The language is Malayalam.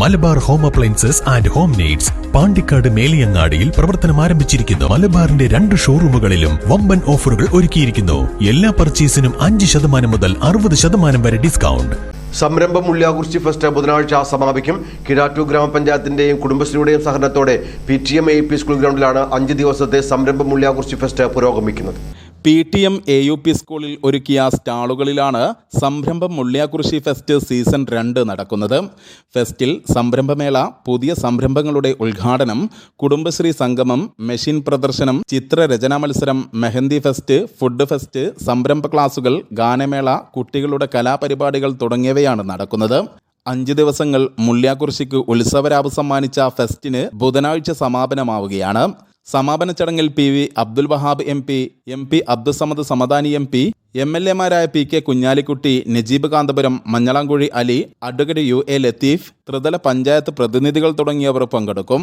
Malabar home appliances and home needs Pandikkad മേലിയങ്ങാടിയിൽ പ്രവർത്തനം ആരംഭിച്ചിരിക്കുന്നു. മലബാറിന്റെ രണ്ട് ഷോറൂമുകളിലും വമ്പൻ ഓഫറുകൾ ഒരുക്കിയിരിക്കുന്നു. എല്ലാ പർച്ചേസിനും അഞ്ച് ശതമാനം മുതൽ അറുപത് ശതമാനം വരെ ഡിസ്കൗണ്ട്. സംരംഭം മുള്ളിയാകുറിച്ചി ഫെസ്റ്റ് ബുധനാഴ്ച സമാപിക്കും. കിരാറ്റൂർ ഗ്രാമപഞ്ചായത്തിന്റെയും കുടുംബശ്രീയുടെയും സഹകരണത്തോടെ P T M A P school ഗ്രൗണ്ടിലാണ് അഞ്ച് ദിവസത്തെ സംരംഭം മുള്ളിയാകുറിച്ചി ഫെസ്റ്റ് പുരോഗമിക്കുന്നത്. P T M A U P സ്കൂളിൽ ഒരുക്കിയ സ്റ്റാളുകളിലാണ് സംരംഭം മുള്ളിയാകുറിശി ഫെസ്റ്റ് സീസൺ രണ്ട് നടക്കുന്നത്. ഫെസ്റ്റിൽ സംരംഭമേള പുതിയ സംരംഭങ്ങളുടെ ഉദ്ഘാടനം കുടുംബശ്രീ സംഗമം മെഷീൻ പ്രദർശനം ചിത്രരചനാ മത്സരം മെഹന്തി ഫെസ്റ്റ് ഫുഡ് ഫെസ്റ്റ് സംരംഭ ക്ലാസുകൾ ഗാനമേള കുട്ടികളുടെ കലാപരിപാടികൾ തുടങ്ങിയവയാണ് നടക്കുന്നത്. അഞ്ച് ദിവസങ്ങൾ മുള്ളിയാകുറിശിക്ക് ഉത്സവരാവ് സമ്മാനിച്ച ഫെസ്റ്റിന് ബുധനാഴ്ച സമാപനമാവുകയാണ്. സമാപന ചടങ്ങിൽ P V Abdul Wahab M P M P Abdussamad Samadani M P M L എമാരായ P K Kunhalikutty Najeeb Kanthapuram Manjalamkuzhi Ali advocate U A Latheef ത്രിതല പഞ്ചായത്ത് പ്രതിനിധികൾ തുടങ്ങിയവർ പങ്കെടുക്കും.